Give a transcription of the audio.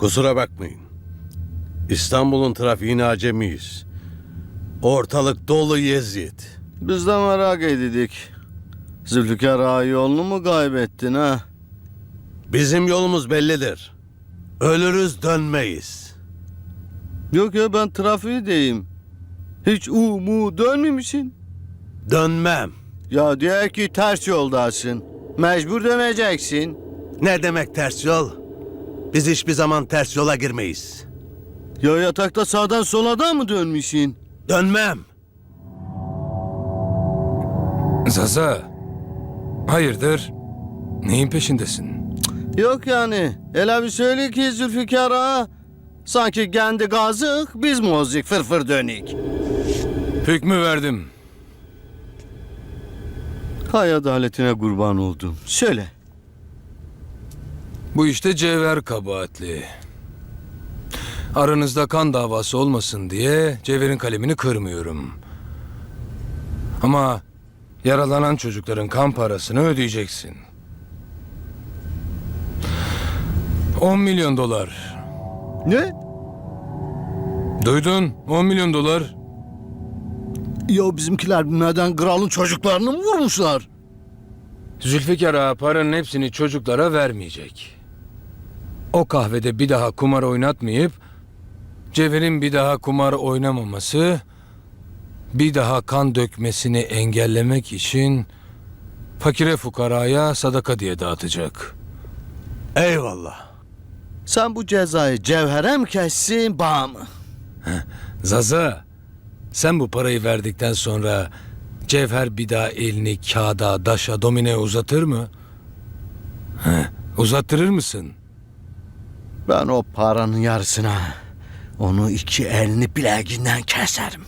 Kusura bakmayın. İstanbul'un trafiğine acemiyiz. Ortalık dolu yeziyet. Biz de merak edildik. Zülfikar ağa yolunu mu kaybettin ha? Bizim yolumuz bellidir. Ölürüz dönmeyiz. Yok ya ben trafiği deyim. Hiç u mu dönmemişsin. Dönmem. Ya diyor ki ters yoldasın. Mecbur döneceksin. Ne demek ters yol? Biz hiçbir zaman ters yola girmeyiz. Ya yatakta sağdan sola da mı dönmüşsün? Dönmem. Zaza. Hayırdır? Neyin peşindesin? Yok yani. Hele bir söyle ki Zülfikar ağa. Sanki kendi gazık biz mozik fırfır dönük. Hükmü verdim. Hay adaletine kurban oldum. Söyle. Bu işte Cevher kabahatli. Aranızda kan davası olmasın diye Cevher'in kalemini kırmıyorum. Ama yaralanan çocukların kan parasını ödeyeceksin. 10 milyon dolar. Ne? Duydun? 10 milyon dolar. Ya bizimkiler bilmeden kralın çocuklarını mı vurmuşlar? Zülfikar ağa paranın hepsini çocuklara vermeyecek. O kahvede bir daha kumar oynatmayıp Cevher'in bir daha kumar oynamaması, bir daha kan dökmesini engellemek için fakire fukaraya sadaka diye dağıtacak. Eyvallah. Sen bu cezayı cevhere mi kessin bağ mı? Zaza, sen bu parayı verdikten sonra Cevher bir daha elini kağıda, daşa, domine uzatır mı? Heh, uzattırır mısın? Ben o paranın yarısına onu iki elini bileğinden keserim.